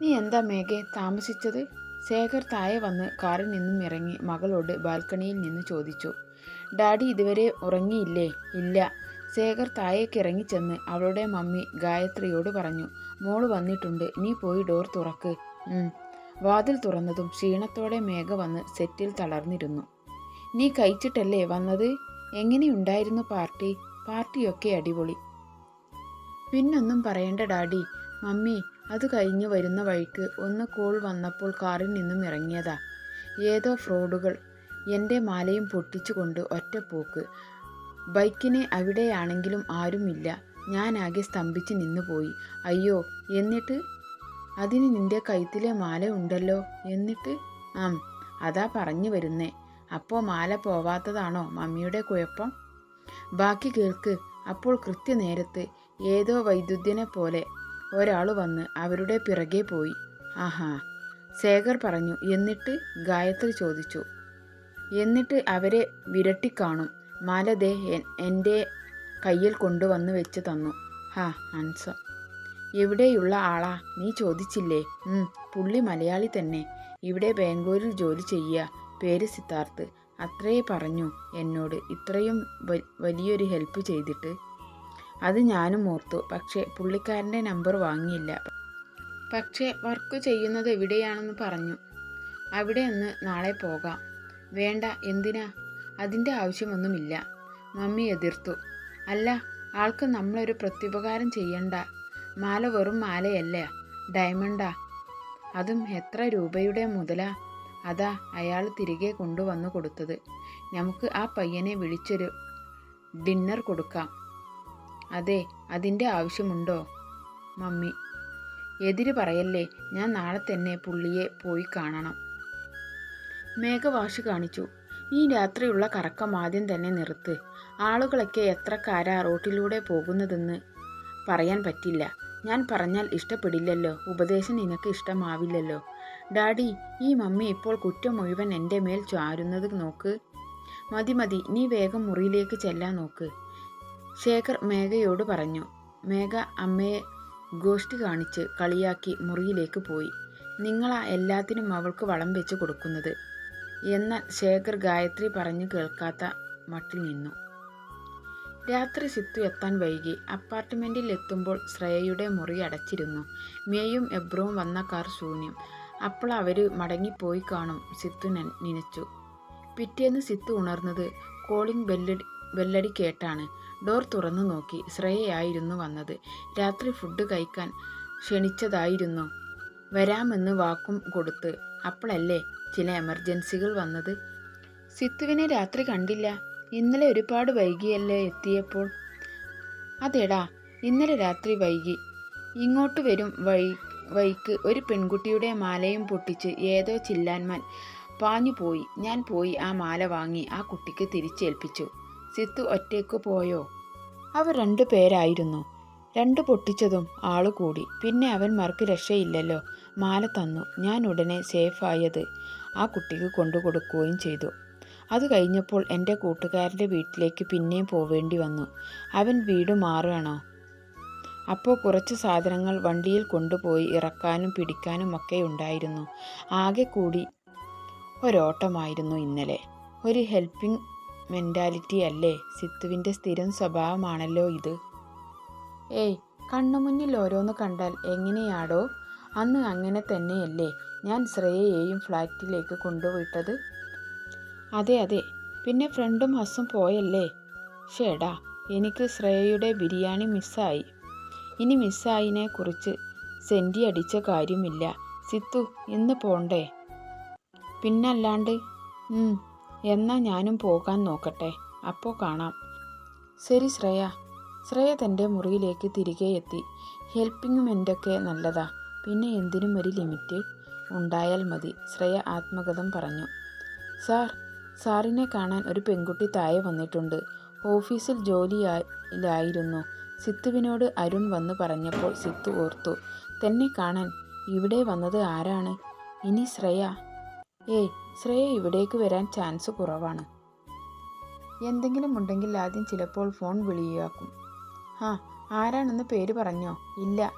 നീ എന്താ മേഘെ താമസിച്ചത്? ശേഖർ താഴെ വന്ന് കാറിൽ നിന്നും ഇറങ്ങി മകളോട് ബാൽക്കണിയിൽ നിന്ന് ചോദിച്ചു. ഡാഡി ഇതുവരെ ഉറങ്ങിയില്ലേ? ഇല്ല. ശേഖർ താഴേക്ക് ഇറങ്ങിച്ചെന്ന് അവളുടെ മമ്മി ഗായത്രിയോട് പറഞ്ഞു മോൾ വന്നിട്ടുണ്ട്. നീ പോയി ഡോർ തുറക്ക്. വാതിൽ തുറന്നതും ക്ഷീണത്തോടെ മേഘ വന്ന് സെറ്റിൽ തളർന്നിരുന്നു. നീ കഴിച്ചിട്ടല്ലേ വന്നത്? എങ്ങനെയുണ്ടായിരുന്നു പാർട്ടി? പാർട്ടിയൊക്കെ അടിപൊളി. പിന്നൊന്നും പറയണ്ട ഡാഡി. മമ്മി അത് കഴിഞ്ഞ് വരുന്ന വഴിക്ക് ഒന്ന് കോൾ വന്നപ്പോൾ കാറിൽ നിന്നും ഇറങ്ങിയതാ. ഏതോ ഫ്രോഡുകൾ. എന്റെ മാലയും പൊട്ടിച്ചുകൊണ്ട് ഒറ്റപ്പോക്ക് ബൈക്കിനെ അവിടെയാണെങ്കിലും ആരുമില്ല. ഞാനാകെ സ്തംഭിച്ച് നിന്നുപോയി അയ്യോ എന്നിട്ട്? അതിന് നിന്റെ കൈത്തിലെ മാല ഉണ്ടല്ലോ എന്നിട്ട്? ആം അതാ പറഞ്ഞു വരുന്നേ. അപ്പോൾ മാല പോവാത്തതാണോ മമ്മിയുടെ കുഴപ്പം? ബാക്കി കേൾക്ക്. അപ്പോൾ കൃത്യനേരത്ത് ഏതോ വൈദ്യുതിനെ പോലെ ഒരാൾ വന്ന് അവരുടെ പിറകെ പോയി. ആഹാ ശേഖർ പറഞ്ഞു. എന്നിട്ട് ഗായത്രി ചോദിച്ചു. എന്നിട്ട് അവരെ വിരട്ടിക്കാണും. മാലദേ എന്റെ കയ്യിൽ കൊണ്ടുവന്ന് വെച്ച് തന്നു. ഹാ ആൻസർ എവിടെയുള്ള ആളാ? നീ ചോദിച്ചില്ലേ? പുള്ളി മലയാളി തന്നെ. ഇവിടെ ബാംഗ്ലൂരിൽ ജോലി ചെയ്യുക. പേര് സിദ്ധാർത്ഥ്. അത്രേ പറഞ്ഞു എന്നോട്. ഇത്രയും വലിയൊരു ഹെൽപ്പ് ചെയ്തിട്ട്. അത് ഞാനും ഓർത്തു. പക്ഷേ പുള്ളിക്കാരന്റെ നമ്പർ വാങ്ങിയില്ല. പക്ഷേ വർക്ക് ചെയ്യുന്നത് എവിടെയാണെന്ന് പറഞ്ഞു. അവിടെ ഒന്ന് നാളെ പോകാം. വേണ്ട എന്തിനാ? അതിന്റെ ആവശ്യമൊന്നുമില്ല. മമ്മി എതിർത്തു. അല്ല ആൾക്ക് നമ്മളൊരു പ്രത്യുപകാരം ചെയ്യണ്ട. മാല വെറും മാലയല്ല? ഡയമണ്ടാ? അതും എത്ര രൂപയുടെ മുതലാ? അതാ അയാൾ തിരികെ കൊണ്ടുവന്നു കൊടുത്തത്. നമുക്ക് ആ പയ്യനെ വിളിച്ചൊരു ഡിന്നർ കൊടുക്കാം. അതെ അതിന്റെ ആവശ്യമുണ്ടോ? മമ്മി എതിര് പറയല്ലേ ഞാൻ നാളെ തന്നെ പുള്ളിയെ പോയി കാണണം. മേഘവാശി കാണിച്ചു ഈ രാത്രിയുള്ള കറക്കം ആദ്യം തന്നെ നിർത്ത്. ആളുകളൊക്കെ എത്രക്കാരാ റോട്ടിലൂടെ പോകുന്നതെന്ന് പറയാൻ പറ്റില്ല. ഞാൻ പറഞ്ഞാൽ ഇഷ്ടപ്പെടില്ലല്ലോ ഉപദേശം നിനക്ക് ഇഷ്ടമാവില്ലല്ലോ. ഡാഡി ഈ മമ്മി ഇപ്പോൾ കുറ്റം മുഴുവൻ എന്റെ മേൽ ചാരുന്നത് നോക്ക്. മതി മതി നീ വേഗം മുറിയിലേക്ക് ചെല്ലാൻ നോക്ക്. ശേഖർ മേഘയോട് പറഞ്ഞു. മേഘ അമ്മയെ ഗോഷ്ടി കാണിച്ച് കളിയാക്കി മുറിയിലേക്ക് പോയി. നിങ്ങളാ എല്ലാത്തിനും അവൾക്ക് വളം വെച്ച് കൊടുക്കുന്നത്. എന്നാൽ ശേഖർ ഗായത്രി പറഞ്ഞു കേൾക്കാത്ത മട്ടിൽ നിന്നു. രാത്രി സിത്തു എത്താൻ വൈകി. അപ്പാർട്ട്മെന്റിൽ എത്തുമ്പോൾ ശ്രേയയുടെ മുറി അടച്ചിരുന്നു. മേയും എബ്രവും വന്ന കാർ ശൂന്യം. അപ്പോൾ അവർ മടങ്ങിപ്പോയി കാണും സിത്തു നനച്ചു. പിറ്റേന്ന് സിത്തു ഉണർന്നത് കോളിംഗ് ബെല്ലടി ബെല്ലടി കേട്ടാണ്. ഡോർ തുറന്നു നോക്കി. ശ്രേയയായിരുന്നു വന്നത്. രാത്രി ഫുഡ് കഴിക്കാൻ ക്ഷണിച്ചതായിരുന്നു. വരാമെന്ന് വാക്കും കൊടുത്ത്. അപ്പോഴല്ലേ ചില എമർജൻസികൾ വന്നത്? സിത്തുവിനെ രാത്രി കണ്ടില്ല. ഇന്നലെ ഒരുപാട് വൈകിയല്ലേ എത്തിയപ്പോൾ? അതേടാ ഇന്നലെ രാത്രി വൈകി. ഇങ്ങോട്ട് വരും വഴി വഴിക്ക് ഒരു പെൺകുട്ടിയുടെ മാലയും പൊട്ടിച്ച് ഏതോ ചില്ലാൻമാൻ പാഞ്ഞു പോയി ഞാൻ പോയി ആ മാല വാങ്ങി ആ കുട്ടിക്ക് തിരിച്ചേൽപ്പിച്ചു. സിത്തു ഒറ്റയ്ക്ക് പോയോ? അവർ രണ്ടു പേരായിരുന്നു. രണ്ട് പൊട്ടിച്ചതും ആൾ കൂടി. പിന്നെ അവന്മാർക്ക് രക്ഷയില്ലല്ലോ. മാല തന്നു. ഞാൻ ഉടനെ സേഫായത് ആ കുട്ടിക്ക് കൊണ്ടുകൊടുക്കുകയും ചെയ്തു. അത് കഴിഞ്ഞപ്പോൾ എന്റെ കൂട്ടുകാരന്റെ വീട്ടിലേക്ക് പിന്നെയും പോവേണ്ടി വന്നു. അവൻ വീട് മാറുകയാണോ? അപ്പോൾ കുറച്ച് സാധനങ്ങൾ വണ്ടിയിൽ കൊണ്ടുപോയി ഇറക്കാനും പിടിക്കാനും ഒക്കെ ഉണ്ടായിരുന്നു. ആകെ കൂടി ഒരോട്ടമായിരുന്നു ഇന്നലെ. ഒരു ഹെൽപ്പിംഗ് മെന്റാലിറ്റി അല്ലേ? സിത്തുവിന്റെ സ്ഥിരം സ്വഭാവമാണല്ലോ ഇത്. ഏയ് കണ്ണുമുന്നിൽ ഓരോന്ന് കണ്ടാൽ എങ്ങനെയാടോ? അന്ന് അങ്ങനെ തന്നെയല്ലേ ഞാൻ ശ്രേയയെയും ഫ്ലാറ്റിലേക്ക് കൊണ്ടുപോയിട്ടത് അതെ അതെ. പിന്നെ ഫ്രണ്ടും ഹസും പോയല്ലേ? ഷേടാ എനിക്ക് ശ്രേയയുടെ ബിരിയാണി മിസ്സായി. ഇനി മിസ്സായിനെ കുറിച്ച് സെന്റി അടിച്ച കാര്യമില്ല. സിത്തു ഇന്ന് പോണ്ടേ? പിന്നല്ലാണ്ട് എന്നാ ഞാനും പോകാൻ നോക്കട്ടെ. അപ്പോൾ കാണാം. ശരി ശ്രേയ. ശ്രേയ തന്റെ മുറിയിലേക്ക് തിരികെ എത്തി. ഹെൽപ്പിങ്ങും എന്റെയൊക്കെ നല്ലതാ. പിന്നെ എന്തിനും ഒരു ലിമിറ്റ് ഉണ്ടായാൽ മതി ശ്രേയ ആത്മകഥം പറഞ്ഞു. സാർ സാറിനെ കാണാൻ ഒരു പെൺകുട്ടി താഴെ വന്നിട്ടുണ്ട്. ഓഫീസിൽ ജോലിയിലായിരുന്നു സിത്തുവിനോട് അരുൺ വന്ന് പറഞ്ഞപ്പോൾ സിത്തു ഓർത്തു തന്നെ കാണാൻ ഇവിടെ വന്നത് ആരാണ്? ഇനി ശ്രേയ. ഏയ് ശ്രേയ ഇവിടേക്ക് വരാൻ ചാൻസ് കുറവാണ്. എന്തെങ്കിലും ഉണ്ടെങ്കിൽ ആദ്യം ചിലപ്പോൾ ഫോൺ വിളിയാക്കും. ആ ആരാണെന്ന് പേര് പറഞ്ഞോ? ഇല്ല.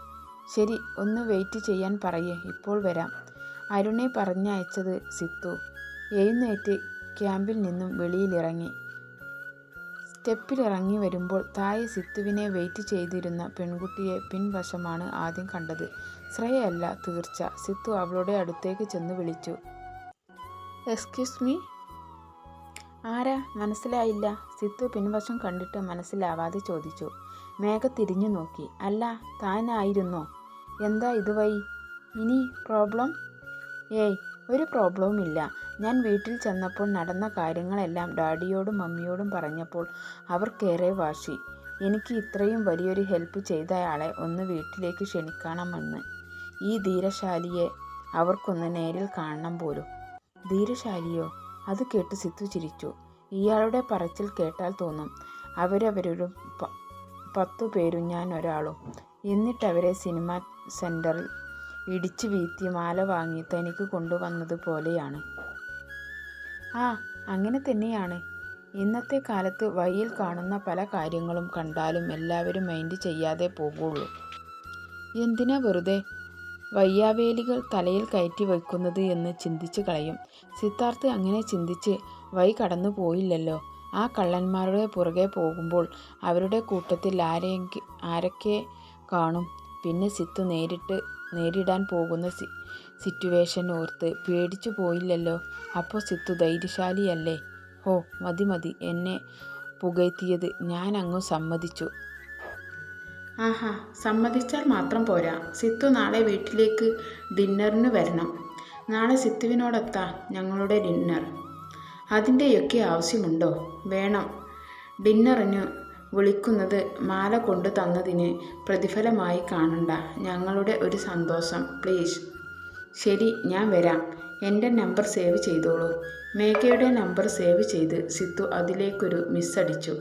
ശരി ഒന്ന് വെയിറ്റ് ചെയ്യാൻ പറയേ ഇപ്പോൾ വരാം. അരുണെ പറഞ്ഞയച്ചത് സിത്തു. എഴുന്നേറ്റ് ക്യാമ്പിൽ നിന്നും വെളിയിലിറങ്ങി. സ്റ്റെപ്പിലിറങ്ങി വരുമ്പോൾ താഴെ സിത്തുവിനെ വെയിറ്റ് ചെയ്തിരുന്ന പെൺകുട്ടിയെ പിൻവശമാണ് ആദ്യം കണ്ടത്. ശ്രേയല്ല തീർച്ച. സിത്തു അവളുടെ അടുത്തേക്ക് ചെന്ന് വിളിച്ചു. എക്സ്ക്യൂസ് മീ ആരാ? മനസ്സിലായില്ല. സിത്തു പിൻവശം കണ്ടിട്ട് മനസ്സിലാവാതെ ചോദിച്ചു. മേഘ തിരിഞ്ഞു നോക്കി. അല്ല താനായിരുന്നോ? എന്താ ഇതുവഴി? ഇനി പ്രോബ്ലം ഏയ് ഒരു പ്രോബ്ലവും ഇല്ല. ഞാൻ വീട്ടിൽ ചെന്നപ്പോൾ നടന്ന കാര്യങ്ങളെല്ലാം ഡാഡിയോടും മമ്മിയോടും പറഞ്ഞപ്പോൾ അവർക്കേറെ വാശി. എനിക്ക് ഇത്രയും വലിയൊരു ഹെൽപ്പ് ചെയ്തയാളെ ഒന്ന് വീട്ടിലേക്ക് ക്ഷണിക്കണമെന്ന്. ഈ ധീരശാലിയെ അവർക്കൊന്ന് നേരിൽ കാണണം പോലും. ധീരശാലിയോ? അത് കേട്ട് സിത്തു ചിരിച്ചു. ഇയാളുടെ പറച്ചിൽ കേട്ടാൽ തോന്നും. അവരവരൊരു പത്തു പേരും ഞാൻ ഒരാളും. എന്നിട്ടവരെ സിനിമ സെന്ററിൽ ഇടിച്ചു വീഴ്ത്തി മാല വാങ്ങി തനിക്ക് കൊണ്ടുവന്നതുപോലെയാണ് ആ അങ്ങനെ തന്നെയാണ്. ഇന്നത്തെ കാലത്ത് വഴിയിൽ കാണുന്ന പല കാര്യങ്ങളും കണ്ടാലും എല്ലാവരും മൈൻഡ് ചെയ്യാതെ പോകുള്ളൂ. എന്തിനാ വെറുതെ വയ്യാവേലികൾ തലയിൽ കയറ്റി വയ്ക്കുന്നത് എന്ന് ചിന്തിച്ചു കളയും. സിദ്ധാർത്ഥ് അങ്ങനെ ചിന്തിച്ച് വഴി കടന്നു പോയില്ലല്ലോ. ആ കള്ളന്മാരുടെ പുറകെ പോകുമ്പോൾ അവരുടെ കൂട്ടത്തിൽ ആരെ ആരൊക്കെ കാണും? പിന്നെ സിത്ത് നേരിട്ട് നേരിടാൻ പോകുന്ന സി സിറ്റുവേഷൻ ഓർത്ത് പേടിച്ചു പോയില്ലല്ലോ. അപ്പോൾ സിത്തു ധൈര്യശാലിയല്ലേ? ഹോ മതി മതി എന്നെ പുകഴ്ത്തിയത് ഞാൻ അങ്ങ് സമ്മതിച്ചു. ആഹാ സമ്മതിച്ചാൽ മാത്രം പോരാ. സിത്തു നാളെ വീട്ടിലേക്ക് ഡിന്നറിന് വരണം. നാളെ സിത്തുവിനോടൊത്താ ഞങ്ങളുടെ ഡിന്നർ. അതിന്റെയൊക്കെ ആവശ്യമുണ്ടോ? വേണം. ഡിന്നറിന് വിളിക്കുന്നത് മാല കൊണ്ട് തന്നതിന് പ്രതിഫലമായി കാണണ്ട. ഞങ്ങളുടെ ഒരു സന്തോഷം പ്ലീസ്. ശരി ഞാൻ വരാം. എന്റെ നമ്പർ സേവ് ചെയ്തോളൂ. മേഘയുടെ നമ്പർ സേവ് ചെയ്ത് സിത്തു അതിലേക്കൊരു മിസ്സടിച്ചു.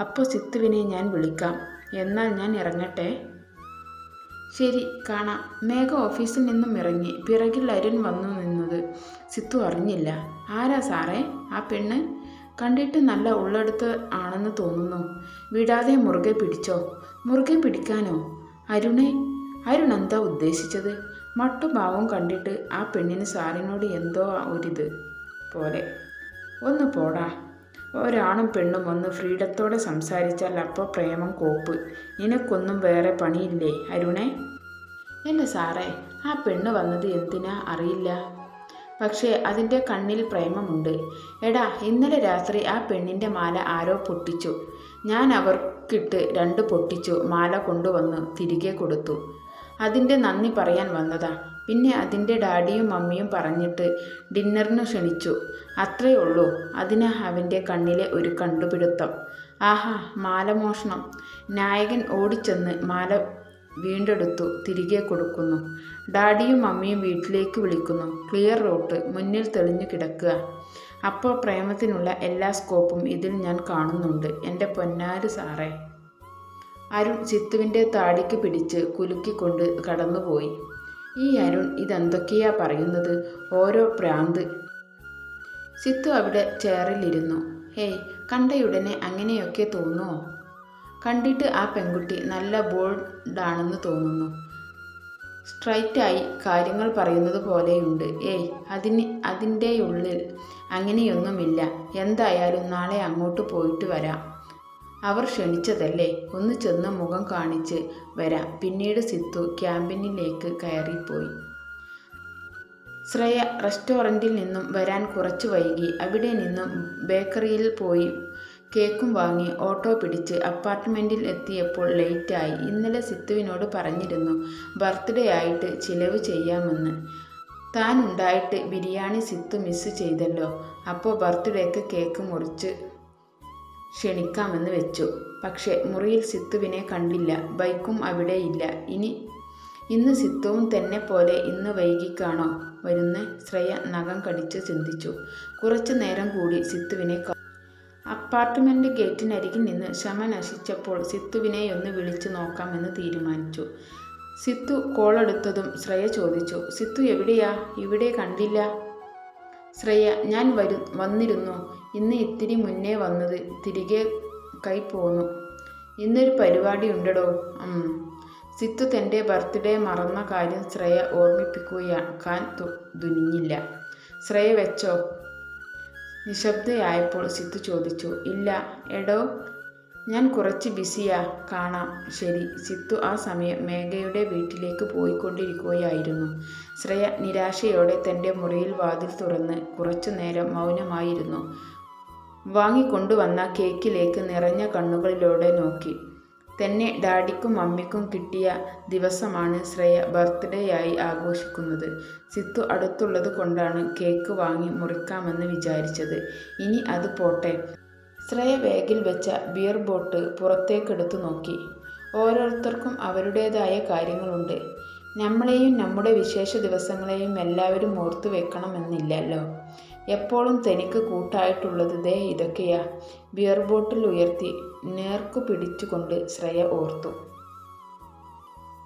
അപ്പോൾ സിത്തുവിനെ ഞാൻ വിളിക്കാം. എന്നാൽ ഞാൻ ഇറങ്ങട്ടെ. ശരി കാണാം. മേഘ ഓഫീസിൽ നിന്നും ഇറങ്ങി. പിറകിൽ അരുൺ വന്നു നിന്നത്. സിത്തു അറിഞ്ഞില്ല. ആരാ സാറേ? ആ പെണ്ണ്? കണ്ടിട്ട് നല്ല ഉള്ളെടുത്ത് ആണെന്ന് തോന്നുന്നു. വിടാതെ മുറുകെ പിടിച്ചോ? മുറുകെ പിടിക്കാനോ? അരുണെ അരുൺ എന്താ ഉദ്ദേശിച്ചത്? മട്ടുഭാവം കണ്ടിട്ട് ആ പെണ്ണിന് സാറിനോട് എന്തോ ഒരിത് പോലെ. ഒന്ന് പോടാ. ഒരാണും പെണ്ണും ഒന്ന് ഫ്രീഡത്തോടെ സംസാരിച്ചാൽ അപ്പോൾ പ്രേമം കോപ്പ്. നിനക്കൊന്നും വേറെ പണിയില്ലേ അരുണേ? എന്റെ സാറേ ആ പെണ്ണ് വന്നത് എന്തിനാ അറിയില്ല. പക്ഷേ അതിന്റെ കണ്ണിൽ പ്രേമമുണ്ട്. എടാ ഇന്നലെ രാത്രി ആ പെണ്ണിന്റെ മാല ആരോ പൊട്ടിച്ചു. ഞാൻ അവർക്കിട്ട് രണ്ട് പൊട്ടിച്ചു മാല കൊണ്ടുവന്ന് തിരികെ കൊടുത്തു. അതിന്റെ നന്ദി പറയാൻ വന്നതാ. പിന്നെ അതിന്റെ ഡാഡിയും മമ്മിയും പറഞ്ഞിട്ട് ഡിന്നറിനു ക്ഷണിച്ചു. അത്രയേ ഉള്ളൂ. അതിന് അവന്റെ കണ്ണിലെ ഒരു കണ്ടുപിടുത്തം. ആഹാ മാലമോഷണം. നായകൻ ഓടിച്ചെന്ന് മാല വീണ്ടെടുത്തു തിരികെ കൊടുക്കുന്നു. ഡാഡിയും മമ്മിയും വീട്ടിലേക്ക് വിളിക്കുന്നു. ക്ലിയർ റോട്ട് മുന്നിൽ തെളിഞ്ഞു കിടക്കുക. അപ്പോൾ പ്രേമത്തിനുള്ള എല്ലാ സ്കോപ്പും ഇതിൽ ഞാൻ കാണുന്നുണ്ട്. എന്റെ പൊന്നാര് സാറേ. അരുൺ ചിത്തുവിന്റെ താടിക്ക് പിടിച്ച് കുലുക്കിക്കൊണ്ട് കടന്നുപോയി. ഈ അരുൺ ഇതെന്തൊക്കെയാ പറയുന്നത്? ഓരോ പ്രാന്ത് സിത്തു അവിടെ ചെയറിലിരുന്നു. ഹേയ് കണ്ടയുടനെ അങ്ങനെയൊക്കെ തോന്നുമോ കണ്ടിട്ട് ആ പെൺകുട്ടി നല്ല ബോൾഡാണെന്ന് തോന്നുന്നു. സ്ട്രൈറ്റായി കാര്യങ്ങൾ പറയുന്നത് പോലെയുണ്ട്. ഏയ് അതിന് അതിന്റെ ഉള്ളിൽ അങ്ങനെയൊന്നുമില്ല. എന്തായാലും നാളെ അങ്ങോട്ട് പോയിട്ട് വരാം. അവർ ക്ഷണിച്ചതല്ലേ? ഒന്ന് ചെന്ന് മുഖം കാണിച്ച് വരാം. പിന്നീട് സിത്തു ക്യാമ്പിനിലേക്ക് കയറിപ്പോയി. ശ്രേയ റെസ്റ്റോറന്റിൽ നിന്നും വരാൻ കുറച്ച് വൈകി. അവിടെ നിന്നും ബേക്കറിയിൽ പോയി കേക്കും വാങ്ങി ഓട്ടോ പിടിച്ച് അപ്പാർട്ട്മെന്റിൽ എത്തിയപ്പോൾ ലേറ്റായി. ഇന്നലെ സിത്തുവിനോട് പറഞ്ഞിരുന്നു ബർത്ത്ഡേ ആയിട്ട് ചിലവ് ചെയ്യാമെന്ന്. താൻ ഉണ്ടായിട്ട് ബിരിയാണി സിത്തു മിസ് ചെയ്തല്ലോ. അപ്പോൾ ബർത്ത്ഡേക്ക് കേക്ക് മുറിച്ച് ക്ഷണിക്കാമെന്ന് വെച്ചു. പക്ഷേ മുറിയിൽ സിത്തുവിനെ കണ്ടില്ല. ബൈക്കും അവിടെയില്ല. ഇനി ഇന്ന് സിത്തുവും തന്നെ പോലെ ഇന്ന് വൈകിക്കാണോ? വരുന്ന ശ്രേയ നഖം കടിച്ച് ചിന്തിച്ചു. കുറച്ചു നേരം കൂടി സിത്തുവിനെ അപ്പാർട്ട്മെന്റ് ഗേറ്റിനരികിൽ നിന്ന് ക്ഷമ നശിച്ചപ്പോൾ സിത്തുവിനെ ഒന്ന് വിളിച്ചു നോക്കാമെന്ന് തീരുമാനിച്ചു. സിത്തു കോളെടുത്തതും ശ്രേയ ചോദിച്ചു. സിത്തു എവിടെയാ? ഇവിടെ കണ്ടില്ല. ശ്രേയ ഞാൻ വരു വന്നിരുന്നു. ഇന്ന് ഇത്തിരി മുന്നേ വന്നത് തിരികെ കൈ പോന്നു. ഇന്നൊരു പരിപാടി ഉണ്ടടോ. സിത്തു തന്റെ ബർത്ത്ഡേ മറന്ന കാര്യം ശ്രേയ ഓർമ്മിപ്പിക്കുകയാക്കാൻ തുനിഞ്ഞില്ല ശ്രേയ വെച്ചോ? നിശബ്ദയായപ്പോൾ സിത്തു ചോദിച്ചു. ഇല്ല എടോ ഞാൻ കുറച്ച് ബിസിയാ കാണാം. ശരി. സിത്തു ആ സമയം മേഘയുടെ വീട്ടിലേക്ക് പോയിക്കൊണ്ടിരിക്കുകയായിരുന്നു. ശ്രേയ നിരാശയോടെ തന്റെ മുറിയിൽ വാതിൽ തുറന്ന് കുറച്ചു നേരം മൗനമായിരുന്നു. വാങ്ങിക്കൊണ്ടുവന്ന കേക്കിലേക്ക് നിറഞ്ഞ കണ്ണുകളിലൂടെ നോക്കി. തന്നെ ഡാഡിക്കും മമ്മിക്കും കിട്ടിയ ദിവസമാണ് ശ്രേയ ബർത്ത്ഡേയായി ആഘോഷിക്കുന്നത്. സിത്തു അടുത്തുള്ളത് കൊണ്ടാണ് കേക്ക് വാങ്ങി മുറിക്കാമെന്ന് വിചാരിച്ചത്. ഇനി അത് പോട്ടെ. ശ്രേയ ബാഗിൽ വെച്ച ബിയർ ബോട്ട് പുറത്തേക്കെടുത്തു നോക്കി. ഓരോരുത്തർക്കും അവരുടേതായ കാര്യങ്ങളുണ്ട്. നമ്മളെയും നമ്മുടെ വിശേഷ ദിവസങ്ങളെയും എല്ലാവരും ഓർത്തു വെക്കണമെന്നില്ലല്ലോ എപ്പോഴും തനിക്ക് കൂട്ടായിട്ടുള്ളത് ദേ ഇതൊക്കെയാ. ബിയർ ബോട്ടിൽ ഉയർത്തി നേർക്കു പിടിച്ചുകൊണ്ട് ശ്രേയ ഓർത്തു.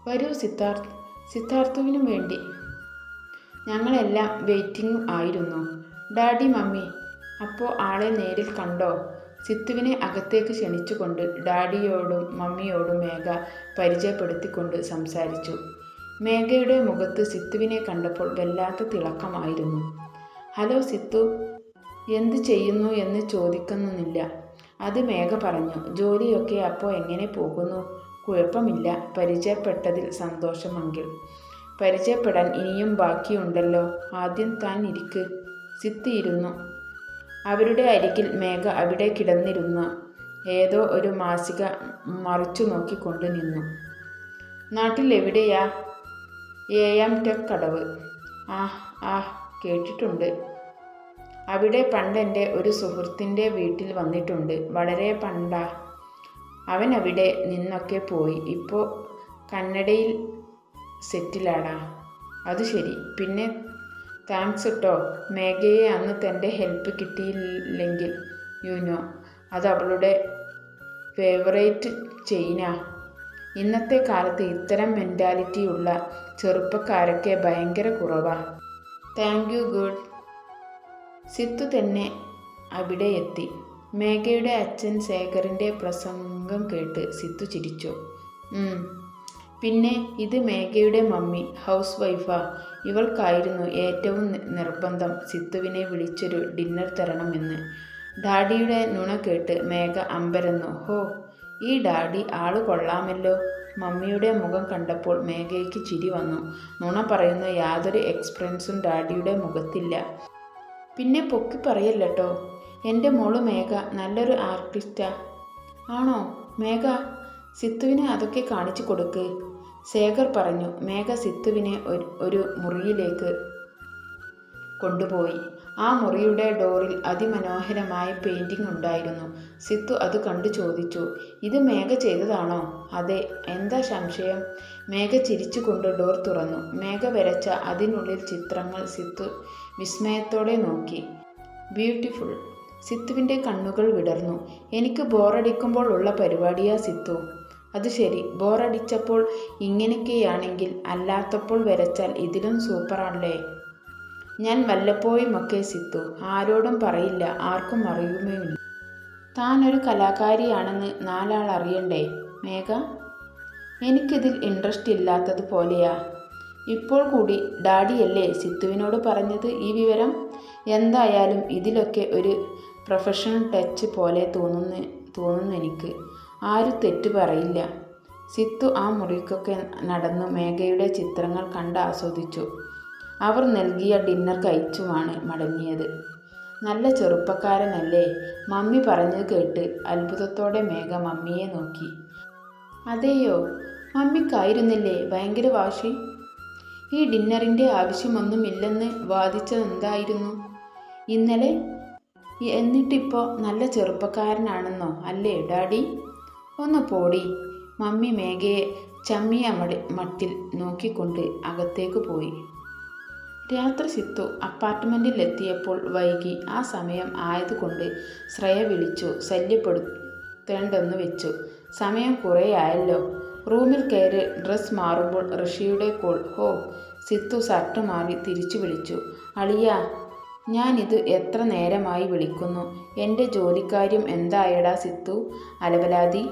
വരൂ സിദ്ധാർത്ഥ്. സിദ്ധാർത്ഥുവിനു വേണ്ടി. ഞങ്ങളെല്ലാം വെയിറ്റിംഗ് ആയിരുന്നു. ഡാഡി മമ്മി അപ്പോൾ ആളെ നേരിൽ കണ്ടോ? സിത്തുവിനെ അകത്തേക്ക് ക്ഷണിച്ചുകൊണ്ട് ഡാഡിയോടും മമ്മിയോടും മേഘ പരിചയപ്പെടുത്തിക്കൊണ്ട് സംസാരിച്ചു. മേഘയുടെ മുഖത്ത് സിത്തുവിനെ കണ്ടപ്പോൾ വല്ലാത്ത തിളക്കമായിരുന്നു. ഹലോ സിത്തു എന്ത് ചെയ്യുന്നു എന്ന് ചോദിക്കുന്നില്ല അത് മേഘ പറഞ്ഞു. ജോലിയൊക്കെ അപ്പോൾ എങ്ങനെ പോകുന്നു? കുഴപ്പമില്ല. പരിചയപ്പെട്ടതിൽ സന്തോഷമെങ്കിൽ. പരിചയപ്പെടാൻ ഇനിയും ബാക്കിയുണ്ടല്ലോ. ആദ്യം താൻ ഇരിക്ക്. സിത്തിയിരുന്നു അവരുടെ അരികിൽ മേഘ അവിടെ കിടന്നിരുന്ന. ഏതോ ഒരു മാസിക മറിച്ചു നോക്കിക്കൊണ്ട് നിന്നു. നാട്ടിൽ എവിടെയാ എം ടെക് കടവ്. ആ ആ കേട്ടിട്ടുണ്ട്. അവിടെ പണ്ട് എന്റെ ഒരു സുഹൃത്തിന്റെ വീട്ടിൽ വന്നിട്ടുണ്ട്. വളരെ പണ്ടാ. അവൻ അവിടെ നിന്നൊക്കെ പോയി. ഇപ്പോൾ കന്നഡയിൽ സെറ്റിലാടാ. അത് ശരി. പിന്നെ താങ്ക്സ് കേട്ടോ മേഘയെ അന്ന് തന്റെ ഹെൽപ്പ് കിട്ടിയില്ലെങ്കിൽ യുനോ അത് അവളുടെ ഫേവറേറ്റ് ചെയിന. ഇന്നത്തെ കാലത്ത് ഇത്തരം മെന്റാലിറ്റിയുള്ള ചെറുപ്പക്കാരൊക്കെ ഭയങ്കര കുറവാണ് താങ്ക് യു ഗുഡ്. സിത്തു തന്നെ അവിടെ എത്തി മേഘയുടെ അച്ഛൻ ശേഖറിന്റെ പ്രസംഗം കേട്ട് സിത്തു ചിരിച്ചു. പിന്നെ ഇത് മേഘയുടെ മമ്മി ഹൗസ് വൈഫാ. ഇവൾക്കായിരുന്നു ഏറ്റവും നിർബന്ധം സിത്തുവിനെ വിളിച്ചൊരു ഡിന്നർ തരണമെന്ന്. ഡാഡിയുടെ നുണ കേട്ട് മേഘ അമ്പരന്നു. ഹോ ഈ ഡാഡി ആൾ കൊള്ളാമല്ലോ. മമ്മിയുടെ മുഖം കണ്ടപ്പോൾ മേഘയ്ക്ക് ചിരി വന്നു. നുണ പറയുന്ന യാതൊരു എക്സ്പ്രൻസും ഡാഡിയുടെ മുഖത്തില്ല. പിന്നെ പൊക്കി പറയല്ലോ എന്റെ മോൾ മേഘ നല്ലൊരു ആർട്ടിസ്റ്റാ ആണോ? മേഘ സിത്തുവിനെ അതൊക്കെ കാണിച്ചു കൊടുക്ക്. ശേഖർ പറഞ്ഞു മേഘ സിത്തുവിനെ ഒരു മുറിയിലേക്ക് കൊണ്ടുപോയി. ആ മുറിയുടെ ഡോറിൽ അതിമനോഹരമായ പെയിന്റിംഗ് ഉണ്ടായിരുന്നു. സിത്തു അത് കണ്ടു ചോദിച്ചു ഇത് മേഘ ചെയ്തതാണോ? അതെ. എന്താ സംശയം? മേഘ ചിരിച്ചുകൊണ്ട് ഡോർ തുറന്നു. മേഘ വരച്ച അതിനുള്ളിൽ ചിത്രങ്ങൾ സിത്തു വിസ്മയത്തോടെ നോക്കി. ബ്യൂട്ടിഫുൾ. സിത്തുവിന്റെ കണ്ണുകൾ വിടർന്നു. എനിക്ക് ബോറടിക്കുമ്പോൾ ഉള്ള പരിപാടിയാ സിത്തു. അത് ശരി. ബോറടിച്ചപ്പോൾ ഇങ്ങനെയൊക്കെയാണെങ്കിൽ അല്ലാത്തപ്പോൾ വരച്ചാൽ ഇതിലും സൂപ്പറാണല്ലേ? ഞാൻ വല്ലപ്പോഴുമൊക്കെ സിത്തു ആരോടും പറയില്ല. ആർക്കും അറിയുമേയില്ല താനൊരു കലാകാരിയാണെന്ന് നാലാൾ അറിയണ്ടേ? മേഘ? എനിക്കിതിൽ ഇൻട്രസ്റ്റ് ഇല്ലാത്തത് പോലെയാ. ഇപ്പോൾ കൂടി ഡാഡിയല്ലേ സിത്തുവിനോട് പറഞ്ഞത് ഈ വിവരം? എന്തായാലും ഇതിലൊക്കെ ഒരു പ്രൊഫഷണൽ ടച്ച് പോലെ തോന്നുന്നു തോന്നുന്നു എനിക്ക്. ആരും തെറ്റ് പറയില്ല. സിത്തു ആ മുറിക്കൊക്കെ നടന്നു മേഘയുടെ ചിത്രങ്ങൾ കണ്ട് ആസ്വദിച്ചു. അവർ നൽകിയ ഡിന്നർ കഴിച്ചുമാണ് മടങ്ങിയത്. നല്ല ചെറുപ്പക്കാരനല്ലേ? മമ്മി പറഞ്ഞത് കേട്ട് അത്ഭുതത്തോടെ മേഘ മമ്മിയെ നോക്കി. അതെയോ? മമ്മിക്കായിരുന്നില്ലേ ഭയങ്കര വാശി? ഈ ഡിന്നറിന്റെ ആവശ്യമൊന്നുമില്ലെന്ന് വാദിച്ചതെന്തായിരുന്നു? ഇന്നലെ? എന്നിട്ടിപ്പോൾ നല്ല ചെറുപ്പക്കാരനാണെന്നോ അല്ലേ ഡാഡി? ഒന്ന് പോടി. മമ്മി മേഘയെ ചമ്മിയ മട്ടിൽ നോക്കിക്കൊണ്ട് അകത്തേക്ക് പോയി. രാത്രി സിത്തു അപ്പാർട്ട്മെന്റിലെത്തിയപ്പോൾ വൈകി. ആ സമയം ആയതുകൊണ്ട് ശ്രേയ വിളിച്ചു ശല്യപ്പെടുത്തേണ്ടെന്ന് വെച്ചു. സമയം കുറേ ആയല്ലോ റൂമിൽ കയറി ഡ്രസ് മാറുമ്പോൾ ഋഷിയുടെ കോൾ. ഹോ സിത്തു ഷർട്ട് മാറി തിരിച്ചു വിളിച്ചു. അളിയ ഞാനിത് എത്ര നേരമായി വിളിക്കുന്നു? എന്റെ ജോലിക്കാര്യം എന്തായടാ സിത്തു? അലവലാതി.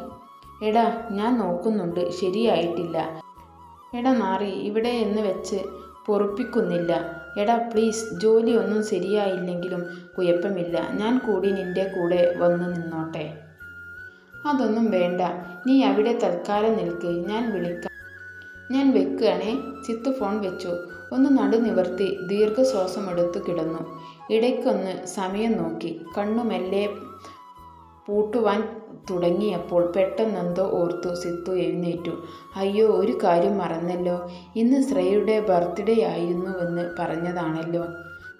എടാ ഞാൻ നോക്കുന്നുണ്ട്. ശരിയായിട്ടില്ല. എടാ നാറി ഇവിടെ എന്ന് വെച്ച് പൊറുപ്പിക്കുന്നില്ല. എടാ പ്ലീസ് ജോലിയൊന്നും ശരിയായില്ലെങ്കിലും കുഴപ്പമില്ല. ഞാൻ കൂടി നിന്റെ കൂടെ വന്ന് നിന്നോട്ടെ. അതൊന്നും വേണ്ട. നീ അവിടെ തൽക്കാലം നിൽക്ക്. ഞാൻ വിളിക്കാം. ഞാൻ വെക്കുകയാണേ. ചിത്തു ഫോൺ വെച്ചു. ഒന്ന് നടു നിവർത്തി ദീർഘശ്വാസമെടുത്തു കിടന്നു. ഇടയ്ക്കൊന്ന് സമയം നോക്കി. കണ്ണു മെല്ലെ പൂട്ടുവാൻ തുടങ്ങിയപ്പോൾ പെട്ടെന്നെന്തോ ഓർത്തു സിത്തു എഴുന്നേറ്റു. അയ്യോ ഒരു കാര്യം മറന്നല്ലോ. ഇന്ന് ശ്രേയയുടെ ബർത്ത്ഡേ ആയിരുന്നുവെന്ന് പറഞ്ഞതാണല്ലോ.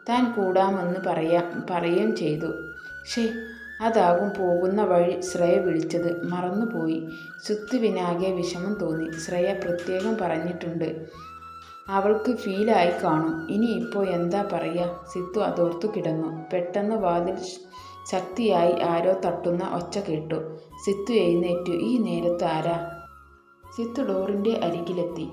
താൻ കൂടാമെന്ന് പറയാ പറയുകയും ചെയ്തു. ഷേ അതാകും പോകുന്ന വഴി ശ്രേയ വിളിച്ചത്. മറന്നുപോയി. സുത്തുവിനാകെ വിഷമം തോന്നി. ശ്രേയ പ്രത്യേകം പറഞ്ഞിട്ടുണ്ട്. അവൾക്ക് ഫീലായി കാണും. ഇനി ഇപ്പോൾ എന്താ പറയുക സിത്തു അതോർത്തു കിടന്നു. പെട്ടെന്ന് വാതിൽ ശക്തിയായി ആരോ തട്ടുന്ന ഒച്ച കേട്ടു. സിത്തു എഴുന്നേറ്റു. ഈ നേരത്ത് ആരാ? സിത്തു ഡോറിന്റെ അരികിലെത്തി.